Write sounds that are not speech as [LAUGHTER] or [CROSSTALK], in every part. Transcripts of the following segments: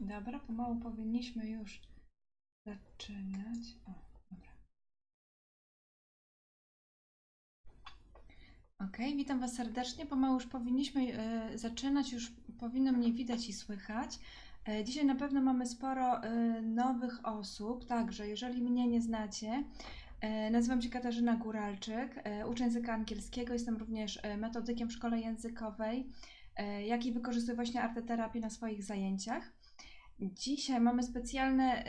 Dobra, pomału powinniśmy już zaczynać. O, dobra. Ok, witam Was serdecznie. Pomału już powinniśmy e, zaczynać, już powinno mnie widać i słychać. E, dzisiaj na pewno mamy sporo e, nowych osób, także jeżeli mnie nie znacie, nazywam się Katarzyna Góralczyk, e, uczę języka angielskiego, jestem również metodykiem w szkole językowej, jak i wykorzystuję właśnie arteterapię na swoich zajęciach. Dzisiaj mamy specjalne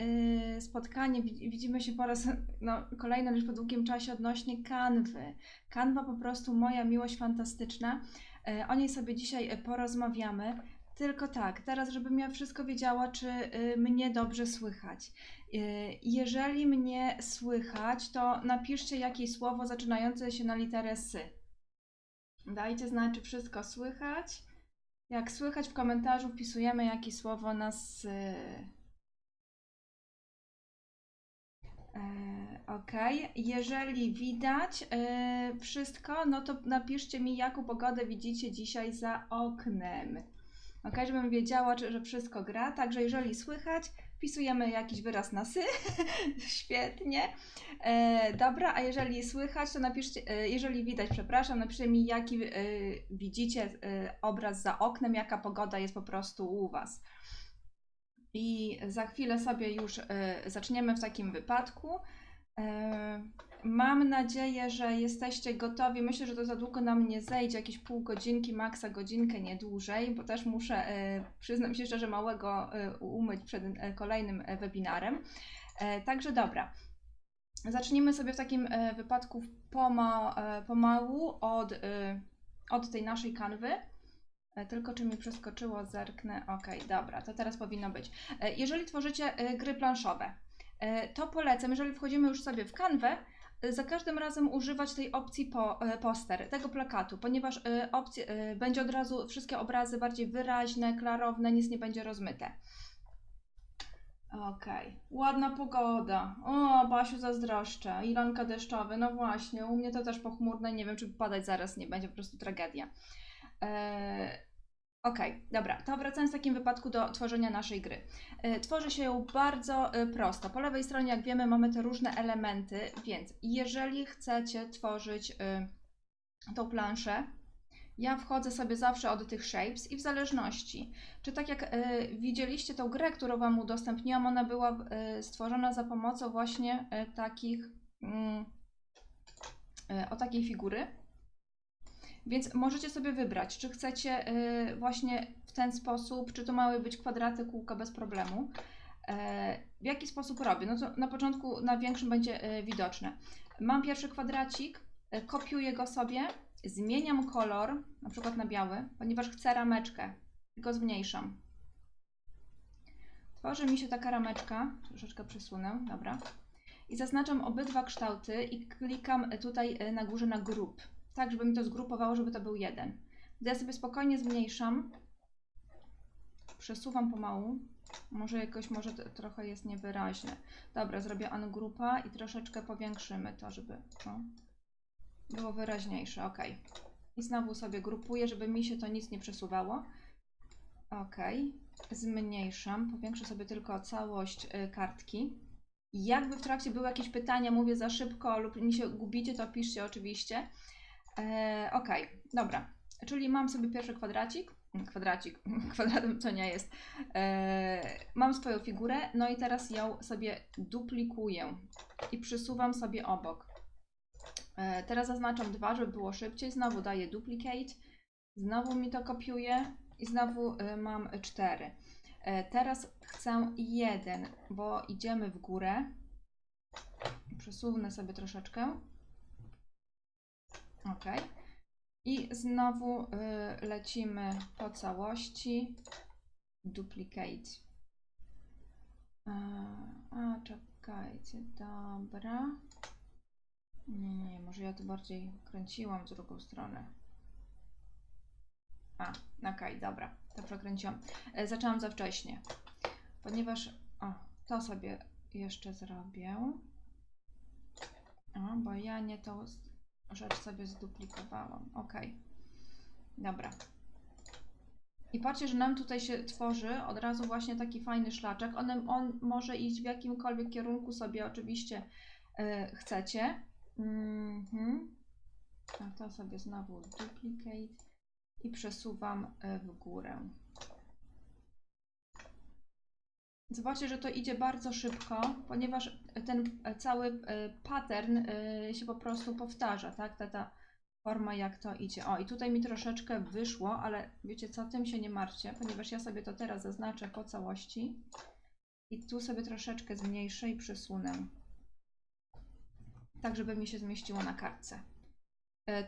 y, spotkanie. Widz- Widzimy się po raz no, kolejny, już po długim czasie odnośnie kanwy. Kanwa po prostu moja miłość fantastyczna. E, O niej sobie dzisiaj e, porozmawiamy. Tylko tak, teraz, żebym ja wszystko wiedziała, czy y, mnie dobrze słychać. Y, Jeżeli mnie słychać, to napiszcie jakieś słowo zaczynające się na literę sy. Dajcie znać, czy wszystko słychać. Jak słychać w komentarzu, wpisujemy jakieś słowo na s. E, ok, jeżeli widać e, wszystko, no to napiszcie mi, jaką pogodę widzicie dzisiaj za oknem. Ok, żebym wiedziała, czy, że wszystko gra. Także jeżeli słychać, wpisujemy jakiś wyraz na sy. [LAUGHS] Świetnie. E, dobra, a jeżeli słychać, to napiszcie, e, jeżeli widać, przepraszam, napiszcie mi, jaki e, widzicie e, obraz za oknem, jaka pogoda jest po prostu u Was. I za chwilę sobie już e, zaczniemy w takim wypadku. E, Mam nadzieję, że jesteście gotowi. Myślę, że to za długo nam nie zejdzie, jakieś pół godzinki, maksa godzinkę, nie dłużej, bo też muszę, e, przyznam się szczerze, małego e, umyć przed e, kolejnym webinarem. Także dobra. Zacznijmy sobie w takim wypadku poma, pomału od, od tej naszej kanwy. Tylko czy mi przeskoczyło, zerknę. Ok, dobra, to teraz powinno być. Jeżeli tworzycie gry planszowe, to polecam, jeżeli wchodzimy już sobie w kanwę, za każdym razem używać tej opcji po, e, poster, tego plakatu, ponieważ e, e, będzie od razu wszystkie obrazy bardziej wyraźne, klarowne, nic nie będzie rozmyte. Okej, ładna pogoda. O, Basiu zazdroszczę. Ilonka deszczowy, no właśnie, u mnie to też pochmurne, nie wiem czy padać zaraz nie będzie, po prostu tragedia. Eee, Okej, dobra, to wracając w takim wypadku do tworzenia naszej gry. E, Tworzy się ją bardzo e, prosto. Po lewej stronie, jak wiemy, mamy te różne elementy, więc jeżeli chcecie tworzyć e, tą planszę, ja wchodzę sobie zawsze od tych shapes i w zależności, czy tak jak widzieliście tą grę, którą Wam udostępniłam, ona była stworzona za pomocą właśnie takich, mm, o takiej figury. Więc możecie sobie wybrać, czy chcecie y, właśnie w ten sposób, czy to mają być kwadraty, kółka bez problemu. E, w jaki sposób robię? No to na początku na większym będzie e, widoczne. Mam pierwszy kwadracik, e, kopiuję go sobie, zmieniam kolor, na przykład na biały, ponieważ chcę rameczkę, tylko zmniejszam. Tworzy mi się taka rameczka, troszeczkę przesunę, dobra. I zaznaczam obydwa kształty i klikam tutaj na górze na grup tak, żeby mi to zgrupowało, żeby to był jeden. Ja sobie spokojnie zmniejszam, przesuwam pomału, może jakoś, może to, trochę jest niewyraźne. Dobra, zrobię ungrupa i troszeczkę powiększymy to, żeby o, było wyraźniejsze, ok. I znowu sobie grupuję, żeby mi się to nic nie przesuwało. Ok, zmniejszam, powiększę sobie tylko całość y, kartki. Jakby w trakcie były jakieś pytania, mówię za szybko lub mi się gubicie, to piszcie oczywiście. E, ok, dobra. Czyli mam sobie pierwszy kwadracik. Kwadracik, [LAUGHS] kwadratem to nie jest. E, mam swoją figurę, no i teraz ją sobie duplikuję i przysuwam sobie obok. E, teraz zaznaczam dwa, żeby było szybciej. Znowu daję duplicate, znowu mi to kopiuje i znowu e, mam cztery. E, teraz chcę jeden, bo idziemy w górę. Przesunę sobie troszeczkę. Ok. I znowu y, lecimy po całości. Duplicate. A, a, czekajcie, dobra. Nie, nie, może ja to bardziej kręciłam w drugą stronę. A, okej, dobra, to przekręciłam. E, zaczęłam za wcześnie, ponieważ, o, to sobie jeszcze zrobię. O, bo ja nie s- rzecz sobie zduplikowałam. Ok. Dobra. I patrzcie, że nam tutaj się tworzy od razu właśnie taki fajny szlaczek. On, on może iść w jakimkolwiek kierunku sobie oczywiście e, chcecie. Mhm. A to sobie znowu duplicate i przesuwam e, w górę. Zobaczcie, że to idzie bardzo szybko, ponieważ ten e, cały e, pattern e, się po prostu powtarza, tak? Ta, ta forma jak to idzie. O, i tutaj mi troszeczkę wyszło, ale wiecie co, tym się nie martwcie, ponieważ ja sobie to teraz zaznaczę po całości i tu sobie troszeczkę zmniejszę i przesunę. Tak, żeby mi się zmieściło na kartce.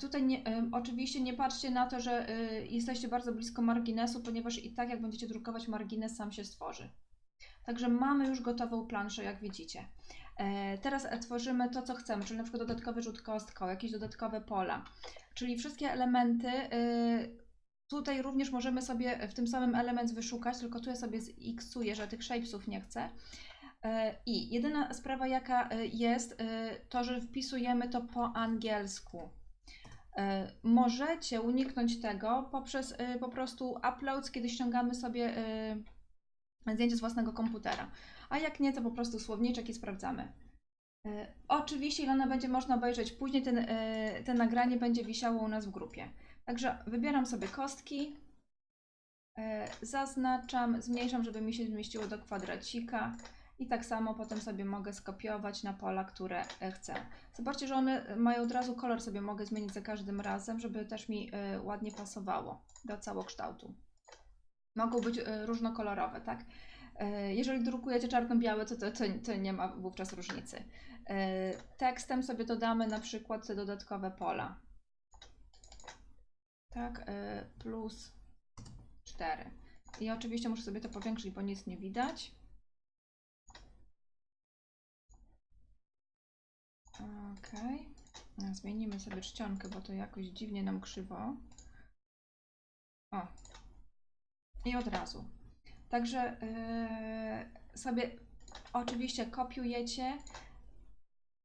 Tutaj nie, oczywiście nie patrzcie na to, że jesteście bardzo blisko marginesu, ponieważ i tak jak będziecie drukować, margines sam się stworzy. Także mamy już gotową planszę, jak widzicie. E, Teraz tworzymy to, co chcemy, czyli na przykład dodatkowy rzut kostką, jakieś dodatkowe pola. Czyli wszystkie elementy, y, tutaj również możemy sobie w tym samym element wyszukać, tylko tu ja sobie ziksuję, że tych shapesów nie chcę. E, I jedyna sprawa, jaka y, jest, y, to, że wpisujemy to po angielsku. E, Możecie uniknąć tego poprzez po prostu uploads, kiedy ściągamy sobie zdjęcie z własnego komputera. A jak nie, to po prostu słowniczek i sprawdzamy. E, Oczywiście Ilona będzie można obejrzeć później, ten, e, ten nagranie będzie wisiało u nas w grupie. Także wybieram sobie kostki, e, zaznaczam, zmniejszam, żeby mi się zmieściło do kwadracika i tak samo potem sobie mogę skopiować na pola, które e, chcę. Zobaczcie, że one mają od razu kolor, sobie mogę zmienić za każdym razem, żeby też mi ładnie pasowało do całokształtu. Mogą być e, różnokolorowe, tak? E, Jeżeli drukujecie czarno-białe, to, to, to, nie ma wówczas różnicy. E, Tekstem sobie dodamy na przykład te dodatkowe pola. Tak, plus 4. I oczywiście muszę sobie to powiększyć, bo nic nie widać. Ok. Zmienimy sobie czcionkę, bo to jakoś dziwnie nam krzywo. O. I od razu. Także yy, sobie oczywiście kopiujecie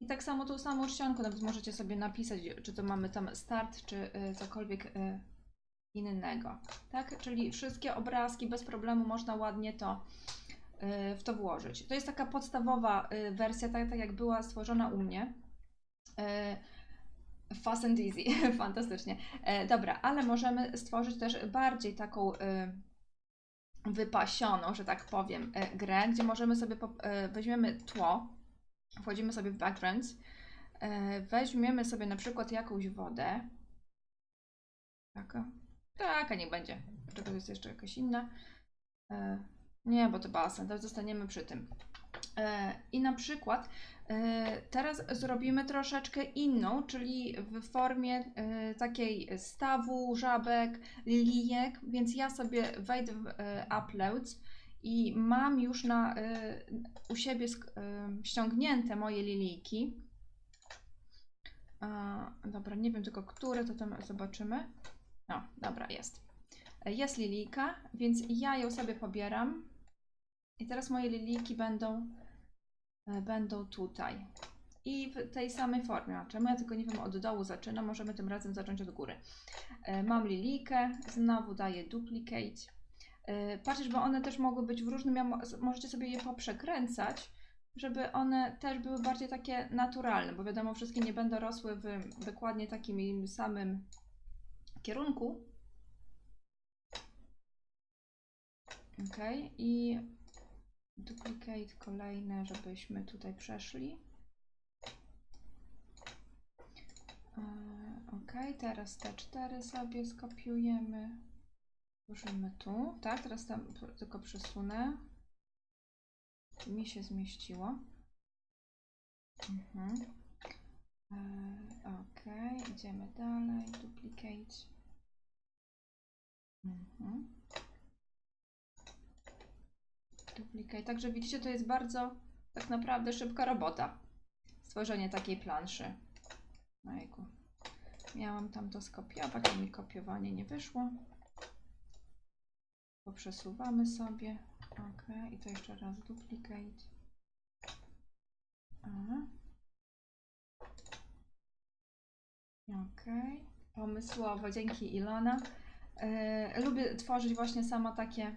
i tak samo tą samą czcionką nawet możecie sobie napisać, czy to mamy tam start, czy yy, cokolwiek yy, innego. Tak? Czyli wszystkie obrazki bez problemu można ładnie to w to włożyć. To jest taka podstawowa wersja, tak, tak jak była stworzona u mnie. Fast and easy, [LAUGHS] fantastycznie. Dobra, ale możemy stworzyć też bardziej taką wypasioną, że tak powiem, e, grę, gdzie możemy sobie, e, weźmiemy tło, wchodzimy sobie w backgrounds, e, weźmiemy sobie na przykład jakąś wodę. Taka? Taka niech będzie. Czego jest jeszcze jakaś inna? Nie, bo to basen, to zostaniemy przy tym. E, I na przykład e, teraz zrobimy troszeczkę inną, czyli w formie e, takiej stawu, żabek, lilijek, więc ja sobie wejdę w uploads i mam już na, u siebie ściągnięte moje lilijki. Dobra, nie wiem tylko które, to tam zobaczymy. No, dobra, jest. Jest lilijka, więc ja ją sobie pobieram. I teraz moje lilijki będą, e, będą tutaj. I w tej samej formie. A Czemu ja tylko nie wiem, od dołu zaczynam? Możemy tym razem zacząć od góry. E, Mam lilijkę, znowu daję duplicate. Patrzeć, bo one też mogły być w różnym, ja mo- możecie sobie je poprzekręcać, żeby one też były bardziej takie naturalne, bo wiadomo, wszystkie nie będą rosły w dokładnie takim samym kierunku. Ok, i duplicate kolejne, żebyśmy tutaj przeszli. Ok, teraz te cztery sobie skopiujemy. Włożymy tu, tak? Teraz tam tylko przesunę. Mi się zmieściło. Mhm. ok, idziemy dalej. Duplicate. Mhm. Duplicate. Także widzicie, to jest bardzo tak naprawdę szybka robota. Stworzenie takiej planszy. Ojku. Miałam tam to skopiować, a mi kopiowanie nie wyszło. Poprzesuwamy sobie. Ok, i to jeszcze raz duplicate. Ok, pomysłowo, dzięki Ilona. E, lubię tworzyć właśnie sama takie,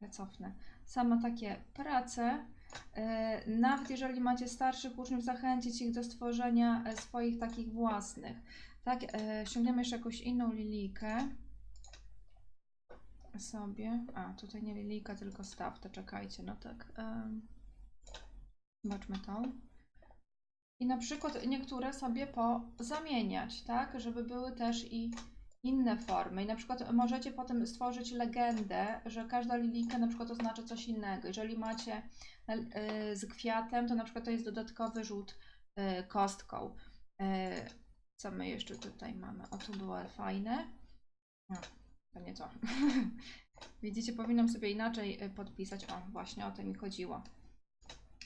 ja cofnę, sama takie prace. E, nawet jeżeli macie starszych uczniów, zachęcić ich do stworzenia e, swoich takich własnych. Tak, e, ściągniemy jeszcze jakąś inną lilijkę sobie. A, tutaj nie lilijka, tylko staw, to czekajcie, no tak. Zobaczmy tą. I na przykład niektóre sobie pozamieniać, tak? Żeby były też i inne formy. I na przykład możecie potem stworzyć legendę, że każda lilijka na przykład oznacza coś innego. Jeżeli macie y, z kwiatem, to na przykład to jest dodatkowy rzut y, kostką. Y, Co my jeszcze tutaj mamy? O, tu było fajne. O, to nie to. [LAUGHS] Widzicie, powinnam sobie inaczej podpisać. O, właśnie o to mi chodziło.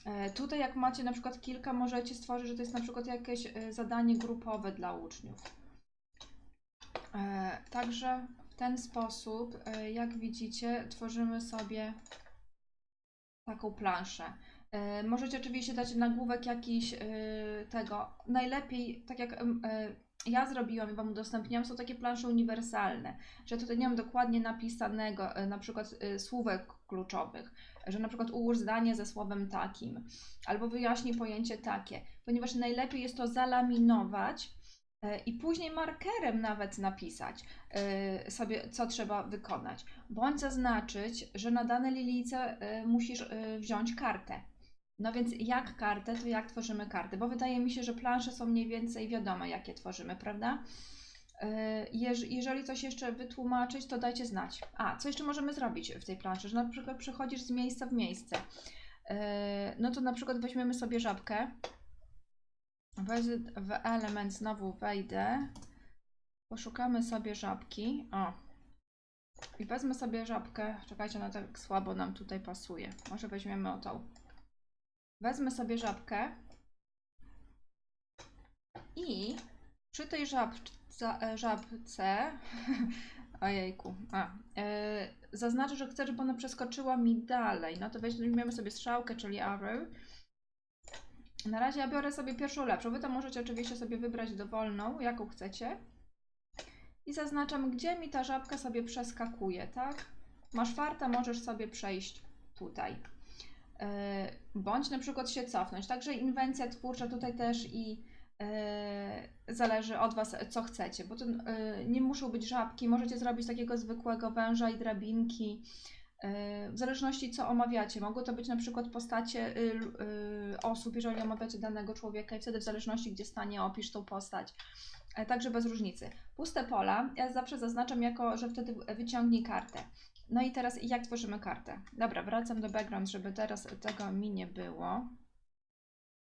E, Tutaj jak macie na przykład kilka, możecie stworzyć, że to jest na przykład jakieś e, zadanie grupowe dla uczniów. E, Także w ten sposób, e, jak widzicie, tworzymy sobie taką planszę. E, Możecie oczywiście dać nagłówek jakiś tego. Najlepiej, tak jak ja zrobiłam i Wam udostępniłam, są takie plansze uniwersalne, że tutaj nie mam dokładnie napisanego na przykład słówek kluczowych, że na przykład ułóż zdanie ze słowem takim, albo wyjaśnij pojęcie takie, ponieważ najlepiej jest to zalaminować i później markerem nawet napisać e, sobie, co trzeba wykonać, bądź zaznaczyć, że na dane lilijce e, musisz e, wziąć kartę. No więc jak kartę, to jak tworzymy kartę? Bo wydaje mi się, że plansze są mniej więcej wiadome, jakie tworzymy, prawda? E, jeż- Jeżeli coś jeszcze wytłumaczyć, to dajcie znać. A, co jeszcze możemy zrobić w tej planszy? Że na przykład przechodzisz z miejsca w miejsce. E, No to na przykład weźmiemy sobie żabkę. W element, znowu wejdę. Poszukamy sobie żabki. O. I wezmę sobie żabkę. Czekajcie, ona tak słabo nam tutaj pasuje. Może weźmiemy o tą. Wezmę sobie żabkę. I przy tej żabce, e, żabce [LAUGHS] ojejku, a, e, zaznaczę, że chcę, żeby ona przeskoczyła mi dalej. No to weźmiemy sobie strzałkę, czyli arrow. Na razie ja biorę sobie pierwszą lepszą. Wy to możecie oczywiście sobie wybrać dowolną, jaką chcecie. I zaznaczam, gdzie mi ta żabka sobie przeskakuje, tak? Masz farta, możesz sobie przejść tutaj. E, Bądź na przykład się cofnąć. Także inwencja twórcza tutaj też i e, zależy od Was, co chcecie, bo to e, nie muszą być żabki, możecie zrobić takiego zwykłego węża i drabinki, w zależności co omawiacie. Mogą to być na przykład postacie y, y, osób, jeżeli omawiacie danego człowieka i wtedy w zależności gdzie stanie opisz tą postać. E, Także bez różnicy. Puste pola ja zawsze zaznaczam jako, że wtedy wyciągnij kartę. No i teraz jak tworzymy kartę? Dobra, wracam do background, żeby teraz tego mi nie było.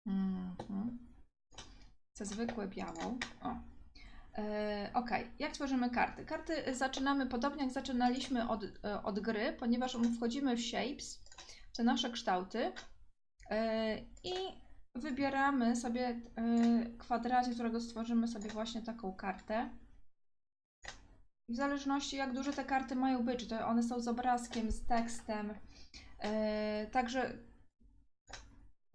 Mhm. Chcę zwykłe białą. O. E, ok, jak tworzymy karty? Karty zaczynamy podobnie jak zaczynaliśmy od, e, od gry, ponieważ wchodzimy w shapes, te nasze kształty e, i wybieramy sobie kwadracie, którego stworzymy sobie właśnie taką kartę. W zależności jak duże te karty mają być, czy to one są z obrazkiem, z tekstem. Także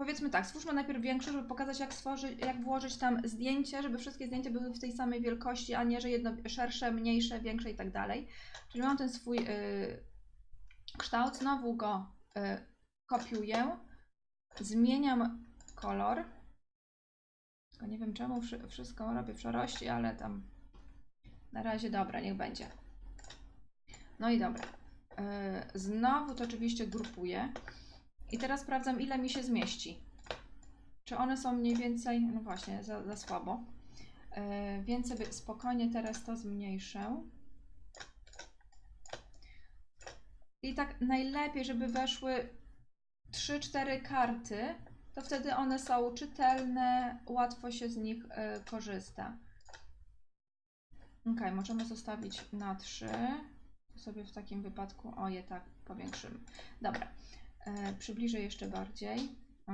powiedzmy tak, stwórzmy najpierw większe, żeby pokazać jak jak włożyć tam zdjęcie, żeby wszystkie zdjęcia były w tej samej wielkości, a nie, że jedno szersze, mniejsze, większe i tak dalej. Czyli mam ten swój y, kształt, znowu go y, kopiuję, zmieniam kolor. Tylko nie wiem czemu wszy- wszystko robię w szarości, ale tam na razie dobra, niech będzie. No i dobra. Y, znowu to oczywiście grupuję. I teraz sprawdzam, ile mi się zmieści. Czy one są mniej więcej, no właśnie, za, za słabo. Yy, więc sobie spokojnie teraz to zmniejszę. I tak najlepiej, żeby weszły 3-4 karty, to wtedy one są czytelne, łatwo się z nich yy, korzysta. Ok, możemy zostawić na 3. To sobie w takim wypadku, o je tak powiększymy. Dobra. E, przybliżę jeszcze bardziej. O,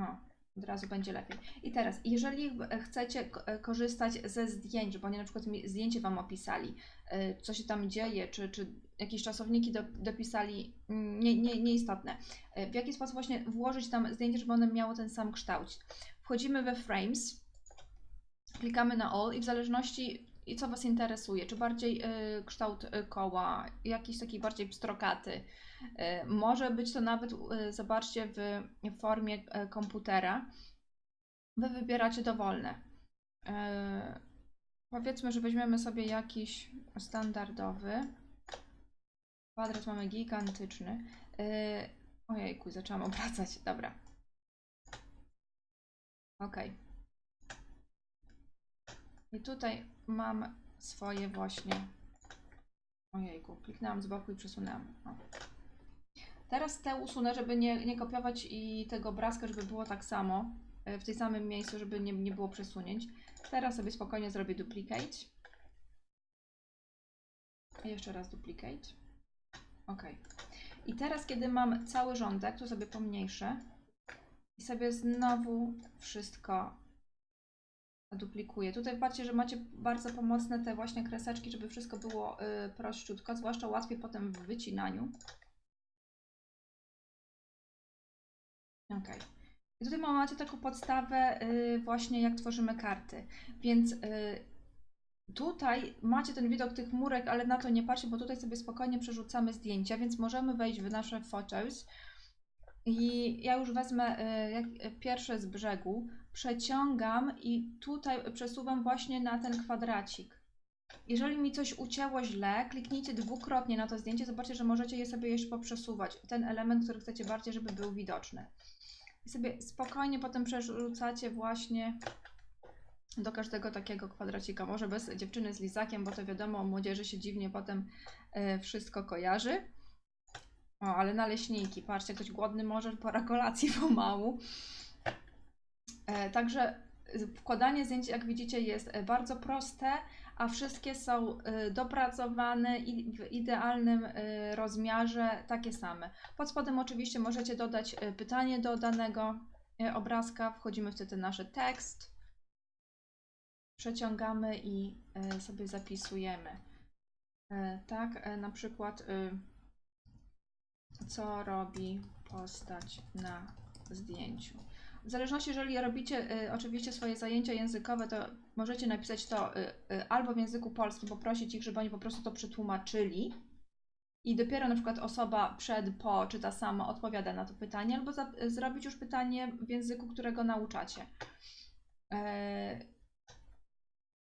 od razu będzie lepiej. I teraz, jeżeli e, chcecie e, korzystać ze zdjęć, bo oni na przykład zdjęcie Wam opisali, co się tam dzieje, czy, czy jakieś czasowniki do, dopisali, mm, nie, nie, nieistotne. W jaki sposób właśnie włożyć tam zdjęcie, żeby one miało ten sam kształt. Wchodzimy we Frames, klikamy na All i w zależności i co Was interesuje? Czy bardziej y, kształt y, koła, jakiś taki bardziej pstrokaty? Y, może być to nawet, y, zobaczcie, w, formie y, komputera. Wy wybieracie dowolne. Y, powiedzmy, że weźmiemy sobie jakiś standardowy. Kwadrat mamy gigantyczny. Y, ojejku, zaczęłam obracać. Dobra. Ok. I tutaj mam swoje właśnie. Ojejku, kliknęłam z boku i przesunęłam. O. Teraz te usunę, żeby nie, nie kopiować i tego obrazka, żeby było tak samo e, w tej samym miejscu, żeby nie, nie było przesunięć. Teraz sobie spokojnie zrobię duplicate. Jeszcze raz duplicate. Ok. I teraz, kiedy mam cały rządek, to sobie pomniejszę i sobie znowu wszystko duplikuję. Tutaj patrzcie, że macie bardzo pomocne te właśnie kreseczki, żeby wszystko było y, prościutko, zwłaszcza łatwiej potem w wycinaniu. Ok. I tutaj ma- macie taką podstawę y, właśnie jak tworzymy karty. Więc y, tutaj macie ten widok tych murek, ale na to nie patrzcie, bo tutaj sobie spokojnie przerzucamy zdjęcia, więc możemy wejść w nasze photos. I ja już wezmę pierwsze z brzegu, przeciągam i tutaj przesuwam właśnie na ten kwadracik. Jeżeli mi coś ucięło źle, kliknijcie dwukrotnie na to zdjęcie, zobaczcie, że możecie je sobie jeszcze poprzesuwać. Ten element, który chcecie bardziej, żeby był widoczny. I sobie spokojnie potem przerzucacie właśnie do każdego takiego kwadracika. Może bez dziewczyny z lizakiem, bo to wiadomo, młodzieży się dziwnie potem e, wszystko kojarzy. O, ale naleśniki, patrzcie, ktoś głodny może, pora [LAUGHS] kolacji pomału. E, także wkładanie zdjęć, jak widzicie, jest e, bardzo proste, a wszystkie są e, dopracowane i w idealnym rozmiarze takie same. Pod spodem oczywiście możecie dodać pytanie do danego obrazka, wchodzimy wtedy nasz tekst, przeciągamy i sobie zapisujemy. Tak, na przykład y, co robi postać na zdjęciu. W zależności, jeżeli robicie y, oczywiście swoje zajęcia językowe, to możecie napisać to y, y, albo w języku polskim, poprosić ich, żeby oni po prostu to przetłumaczyli. I dopiero na przykład osoba przed, po czy ta sama odpowiada na to pytanie, albo za, y, zrobić już pytanie w języku, którego nauczacie. E,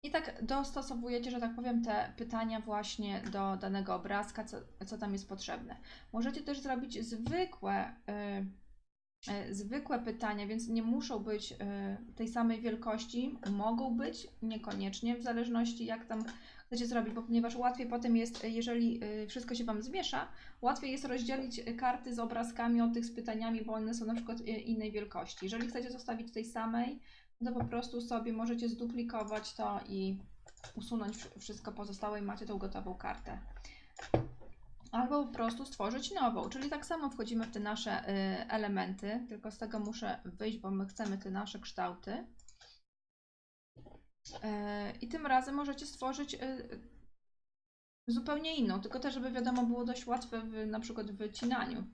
I tak dostosowujecie, że tak powiem, te pytania właśnie do danego obrazka, co, co tam jest potrzebne. Możecie też zrobić zwykłe, y, y, zwykłe pytania, więc nie muszą być y, tej samej wielkości. Mogą być, niekoniecznie, w zależności jak tam chcecie zrobić, bo ponieważ łatwiej potem jest, y, jeżeli wszystko się Wam zmiesza, łatwiej jest rozdzielić karty z obrazkami od tych z pytaniami, bo one są na przykład innej wielkości. Jeżeli chcecie zostawić tej samej, to po prostu sobie możecie zduplikować to i usunąć wsz- wszystko pozostałe i macie tą gotową kartę. Albo po prostu stworzyć nową, czyli tak samo wchodzimy w te nasze y, elementy, tylko z tego muszę wyjść, bo my chcemy te nasze kształty. Y, I tym razem możecie stworzyć y, zupełnie inną, tylko też, żeby wiadomo było dość łatwe w, na przykład w wycinaniu,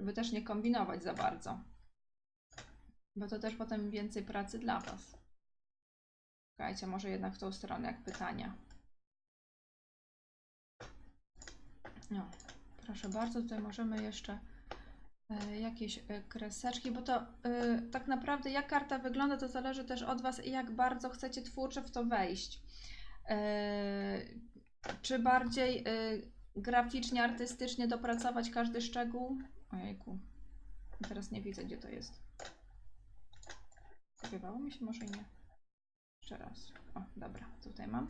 żeby też nie kombinować za bardzo. Bo to też potem więcej pracy dla Was. Czekajcie, może jednak w tą stronę, jak pytania. No, proszę bardzo, tutaj możemy jeszcze e, jakieś e, kreseczki, bo to e, tak naprawdę jak karta wygląda, to zależy też od Was, jak bardzo chcecie twórczo w to wejść. Czy bardziej graficznie, artystycznie dopracować każdy szczegół? Ojejku, teraz nie widzę, gdzie to jest. Kopiowało mi się? Może nie. Jeszcze raz. O, dobra, tutaj mam.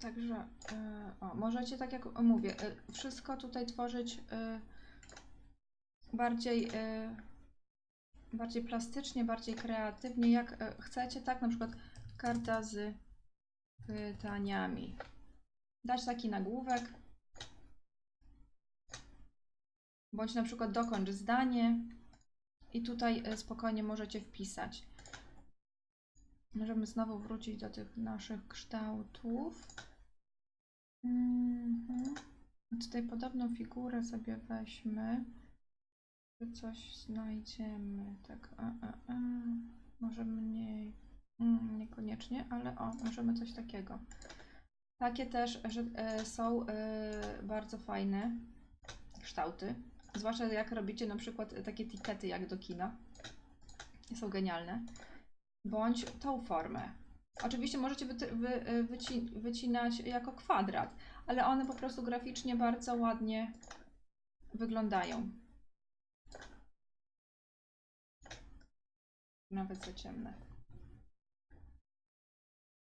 Także, e, o, możecie tak jak mówię, e, wszystko tutaj tworzyć e, bardziej, bardziej plastycznie, bardziej kreatywnie, jak chcecie, tak? Na przykład karta z pytaniami. Dać taki nagłówek. Bądź na przykład dokończ zdanie i tutaj spokojnie możecie wpisać. Możemy znowu wrócić do tych naszych kształtów. Mhm. Tutaj podobną figurę sobie weźmy. Czy coś znajdziemy? Tak, a, a, a. może mniej. Mm, niekoniecznie, ale o, możemy coś takiego. Takie też że, e, są e, bardzo fajne kształty. Zwłaszcza jak robicie na przykład takie tikety jak do kina. Są genialne. Bądź tą formę. Oczywiście możecie wy, wy, e, wyci, wycinać jako kwadrat, ale one po prostu graficznie bardzo ładnie wyglądają. Nawet za ciemne.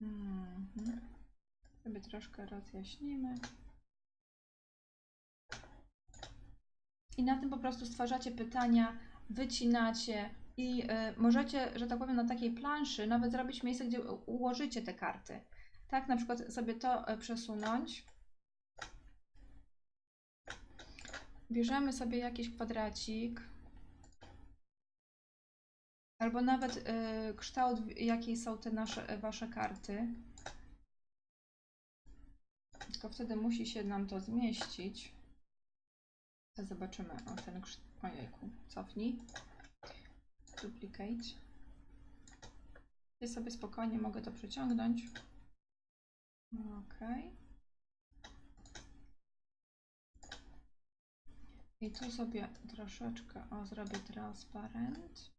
Mhm. Sobie troszkę rozjaśnimy. I na tym po prostu stwarzacie pytania, wycinacie i y, możecie, że tak powiem, na takiej planszy nawet zrobić miejsce, gdzie ułożycie te karty. Tak, na przykład sobie to y, przesunąć. Bierzemy sobie jakiś kwadracik. Albo nawet y, kształt, jakiej są te nasze, wasze karty. Tylko wtedy musi się nam to zmieścić. Zobaczymy. O, ten kszt... Ojejku, cofnij. Duplicate. Ja sobie spokojnie mogę to przeciągnąć. Ok. I tu sobie troszeczkę, o, zrobię transparent.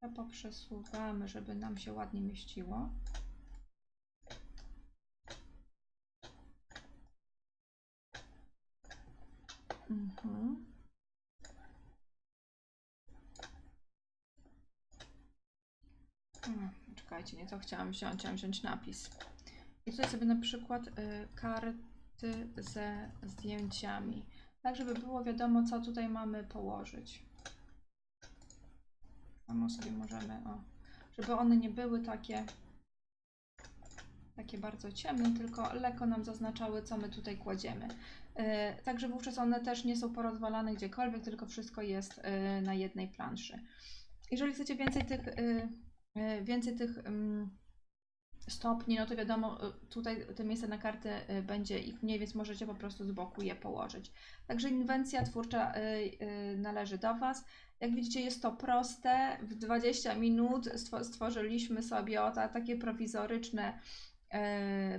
To poprzesuwamy, żeby nam się ładnie mieściło. Mhm. Czekajcie, nie to chciałam wziąć, chciałam wziąć napis. I tutaj sobie na przykład y, karty ze zdjęciami, tak żeby było wiadomo, co tutaj mamy położyć. Samo sobie możemy, o, żeby one nie były takie, takie bardzo ciemne, tylko lekko nam zaznaczały, co my tutaj kładziemy. Y, Także wówczas one też nie są porozwalane gdziekolwiek, tylko wszystko jest y, na jednej planszy. Jeżeli chcecie więcej tych, y, więcej tych stopni, no to wiadomo, y, tutaj te miejsce na kartę y, będzie ich mniej, więc możecie po prostu z boku je położyć. Także inwencja twórcza należy do Was. Jak widzicie, jest to proste. W 20 minut stwo- stworzyliśmy sobie o, ta, takie prowizoryczne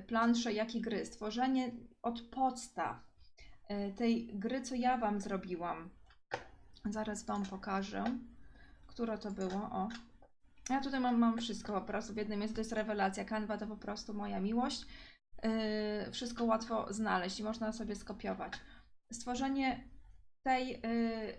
plansze, jak i gry. Stworzenie od podstaw tej gry, co ja Wam zrobiłam. Zaraz Wam pokażę, które to było. O, ja tutaj mam, mam wszystko po prostu w jednym miejscu. To jest rewelacja. Canva to po prostu moja miłość. Yy, wszystko łatwo znaleźć i można sobie skopiować. Stworzenie tej, yy,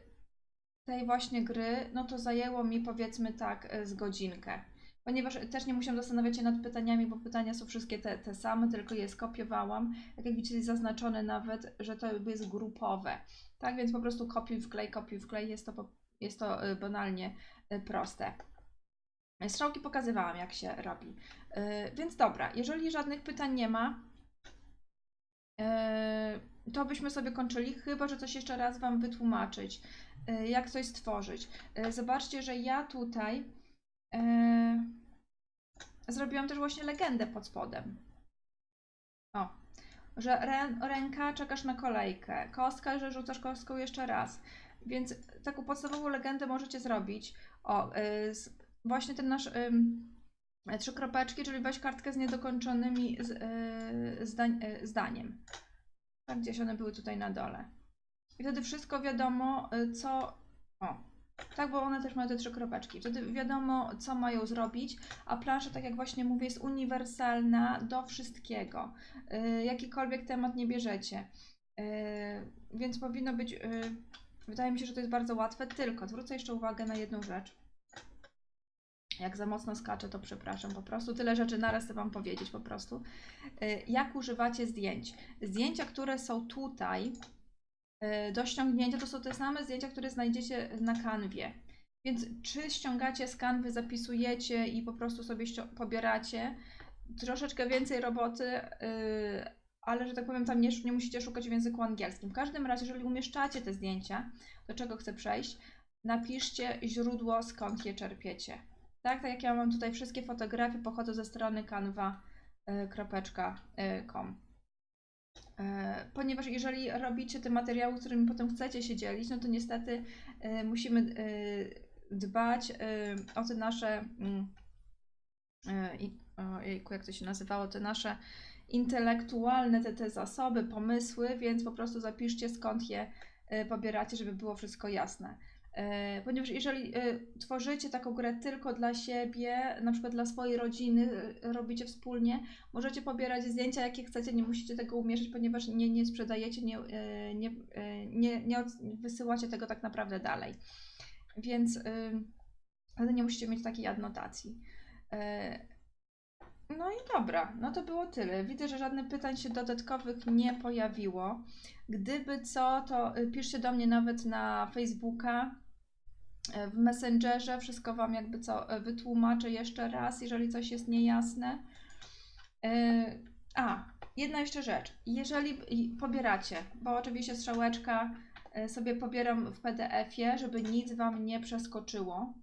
tej właśnie gry, no to zajęło mi powiedzmy tak yy, z godzinkę. Ponieważ też nie musiałam zastanawiać się nad pytaniami, bo pytania są wszystkie te, te same, tylko je skopiowałam. Jak widzicie, jest zaznaczone nawet, że to jest grupowe. Tak więc po prostu kopiuj wklej, kopiuj wklej. Jest to, jest to yy, banalnie yy, proste. Strzałki pokazywałam, jak się robi. Yy, więc dobra, jeżeli żadnych pytań nie ma, yy, to byśmy sobie kończyli, chyba że coś jeszcze raz Wam wytłumaczyć, yy, jak coś stworzyć. Zobaczcie, że ja tutaj zrobiłam też właśnie legendę pod spodem. O, że rę, ręka czekasz na kolejkę, kostka, że rzucasz kostką jeszcze raz. Więc taką podstawową legendę możecie zrobić. O, właśnie ten nasz e, trzy kropeczki, czyli weź kartkę z niedokończonymi z, yy, zdań, yy, zdaniem. Tak, gdzieś one były tutaj na dole. I wtedy wszystko wiadomo, yy, co. O, tak, bo one też mają te trzy kropeczki. Wtedy wiadomo, co mają zrobić, a plansza, tak jak właśnie mówię, jest uniwersalna do wszystkiego. Yy, jakikolwiek temat nie bierzecie. Yy, więc powinno być. Yy, wydaje mi się, że to jest bardzo łatwe, tylko zwrócę jeszcze uwagę na jedną rzecz. Jak za mocno skaczę, to przepraszam po prostu. Tyle rzeczy naraz chcę Wam powiedzieć po prostu. Y, Jak używacie zdjęć? Zdjęcia, które są tutaj y, do ściągnięcia, to są te same zdjęcia, które znajdziecie na kanwie. Więc czy ściągacie z kanwy, zapisujecie i po prostu sobie pobieracie, troszeczkę więcej roboty, y, ale że tak powiem, tam nie, nie musicie szukać w języku angielskim. W każdym razie, jeżeli umieszczacie te zdjęcia, do czego chcę przejść, napiszcie źródło, skąd je czerpiecie. Tak, tak jak ja mam tutaj wszystkie fotografie pochodzą ze strony canva.com. E, Ponieważ jeżeli robicie te materiały, którymi potem chcecie się dzielić, no to niestety e, musimy e, dbać e, o te nasze, mm, e, ojejku, jak to się nazywało, te nasze intelektualne te, te zasoby, pomysły, więc po prostu zapiszcie skąd je e, pobieracie, żeby było wszystko jasne. E, Ponieważ jeżeli e, tworzycie taką grę tylko dla siebie, na przykład dla swojej rodziny, e, robicie wspólnie, możecie pobierać zdjęcia jakie chcecie, nie musicie tego umieszczać, ponieważ nie, nie sprzedajecie, nie, nie, nie, nie wysyłacie tego tak naprawdę dalej. Więc nie musicie mieć takiej adnotacji. No i dobra, no to było tyle. Widzę, że żadnych pytań się dodatkowych nie pojawiło. Gdyby co, to piszcie do mnie nawet na Facebooka, w Messengerze. Wszystko Wam jakby co e, wytłumaczę jeszcze raz, jeżeli coś jest niejasne. E, A, jedna jeszcze rzecz. Jeżeli pobieracie, bo oczywiście strzałeczka e, sobie pobieram w PDF-ie, żeby nic Wam nie przeskoczyło.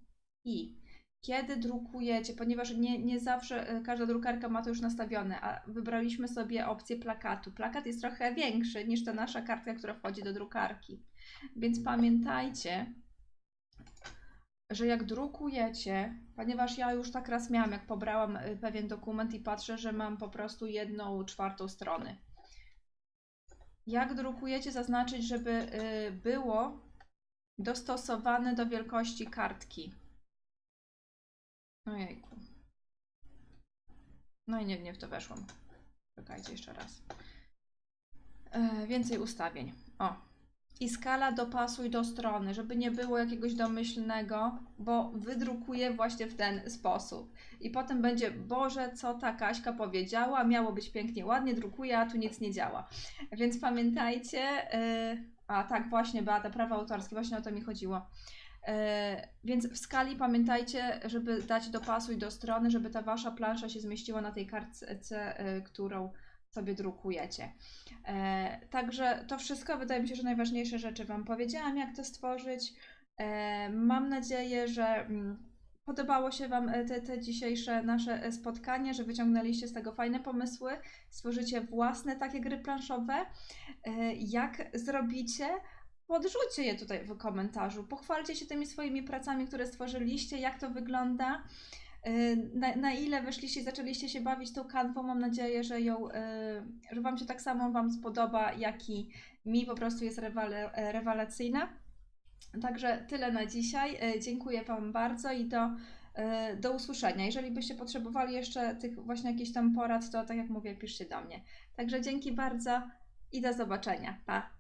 I kiedy drukujecie, ponieważ nie, nie zawsze e, każda drukarka ma to już nastawione, a wybraliśmy sobie opcję plakatu. Plakat jest trochę większy niż ta nasza kartka, która wchodzi do drukarki. Więc pamiętajcie, że jak drukujecie, ponieważ ja już tak raz miałam, jak pobrałam y, pewien dokument i patrzę, że mam po prostu jedną czwartą strony. Jak drukujecie, zaznaczyć, żeby y, było dostosowane do wielkości kartki. Ojejku. No i nie, nie w to weszłam. Czekajcie jeszcze raz. E, więcej ustawień. O, i skala dopasuj do strony, żeby nie było jakiegoś domyślnego, bo wydrukuję właśnie w ten sposób. I potem będzie, Boże, co ta Kaśka powiedziała, miało być pięknie, ładnie, drukuję, a tu nic nie działa. Więc pamiętajcie, yy, a tak właśnie, Beata, prawa autorskie, właśnie o to mi chodziło. Yy, więc w skali pamiętajcie, żeby dać dopasuj do strony, żeby ta wasza plansza się zmieściła na tej kartce, yy, którą sobie drukujecie. E, także to wszystko, wydaje mi się, że najważniejsze rzeczy Wam powiedziałam, jak to stworzyć. E, mam nadzieję, że mm, podobało się Wam e, te, te dzisiejsze nasze e, spotkanie, że wyciągnęliście z tego fajne pomysły, stworzycie własne takie gry planszowe. E, jak zrobicie, podrzućcie je tutaj w komentarzu, pochwalcie się tymi swoimi pracami, które stworzyliście, jak to wygląda. Y, Na, na ile weszliście zaczęliście się bawić tą kanwą, mam nadzieję, że ją, y, że Wam się tak samo Wam spodoba, jak i mi po prostu jest rewale, e, rewelacyjna. Także tyle na dzisiaj. Dziękuję Wam bardzo i do, do usłyszenia. Jeżeli byście potrzebowali jeszcze tych właśnie jakichś tam porad, to tak jak mówię, piszcie do mnie. Także dzięki bardzo i do zobaczenia. Pa!